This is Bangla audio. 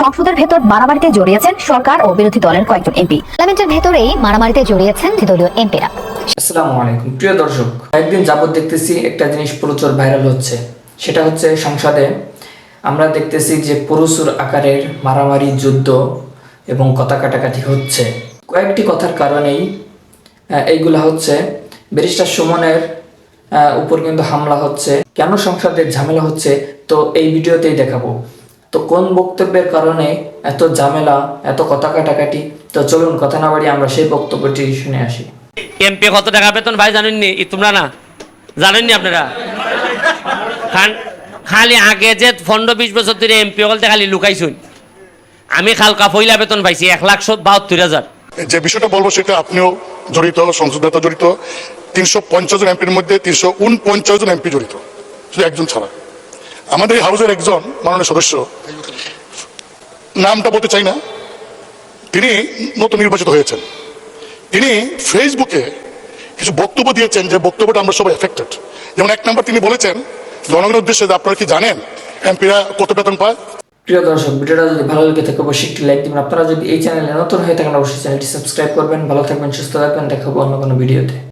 সংসদের ভেতর মারামারিতে জড়িয়েছেন সরকার ও বিরোধী দলের কয়েকজন এমপি। পার্লামেন্টের ভেতরেই মারামারিতে জড়িয়েছেন দলীয় এমপিরা। আসসালামু আলাইকুম। প্রিয় দর্শক একদিন যাবত দেখতেছি একটা জিনিস প্রচুর ভাইরাল হচ্ছে। সেটা হচ্ছে সংসদে আমরা দেখতেছি যে প্রচুর আকারের মারামারি, যুদ্ধ এবং কথা কাটাকাটি হচ্ছে। কয়েকটি কথার কারণেই এইগুলা হচ্ছে। ব্যারিস্টার সুমনের উপর কিন্তু হামলা হচ্ছে। কেন সংসদে ঝামেলা হচ্ছে, তো এই ভিডিওতেই দেখাবো। তো কোন বক্তব্যের কারণে এত ঝামেলা এত কথা কাটাকাটি? তো চলুন কথা না বাড়ি আমরা সেই বক্তব্যটি শুনে আসি। এমপি কত টাকা বেতন? ভাই জানেননি? তোমরা না? জানেননি আপনারা? খান খালি আগে যে পনেরো বিশ বছর ধরে এমপি হলতে খালি লুকাইছুন। আমি খালকা পয়লা বেতন পাইছি এক লাখ বাহাত্তর হাজার। যে বিষয়টা বলব সেটা আপনিও জড়িত সংসদদাতা জড়িত। তিনশো পঞ্চাশ জন এমপির মধ্যে তিনশো উনপঞ্চাশ জন এমপি জড়িত শুধু একজন ছাড়া। আমাদের হাউসের একজন মাননীয় সদস্য, নামটা বলতে চাই না, তিনি নতুন নির্বাচিত হয়েছেন। তিনি ফেসবুকে কিছু বক্তব্য দিয়েছেন যে বক্তব্যটা আমরা সবাই এফেক্টেড যেমন এক নম্বর তিনি বলেছেন, জনগণের উদ্দেশ্যে আপনারা কি জানেন, এমপিরা কত বেতন পায়? প্রিয় দর্শক, ভিডিওটা যদি ভালো লেগে থাকে, অবশ্যই একটি লাইক দিবেন। আপনারা যদি এই চ্যানেলে নতুন হয়ে থাকেন, অবশ্যই চ্যানেলটি সাবস্ক্রাইব করবেন। ভালো থাকবেন, সুস্থ থাকবেন। দেখাবো অন্য কোনো ভিডিওতে।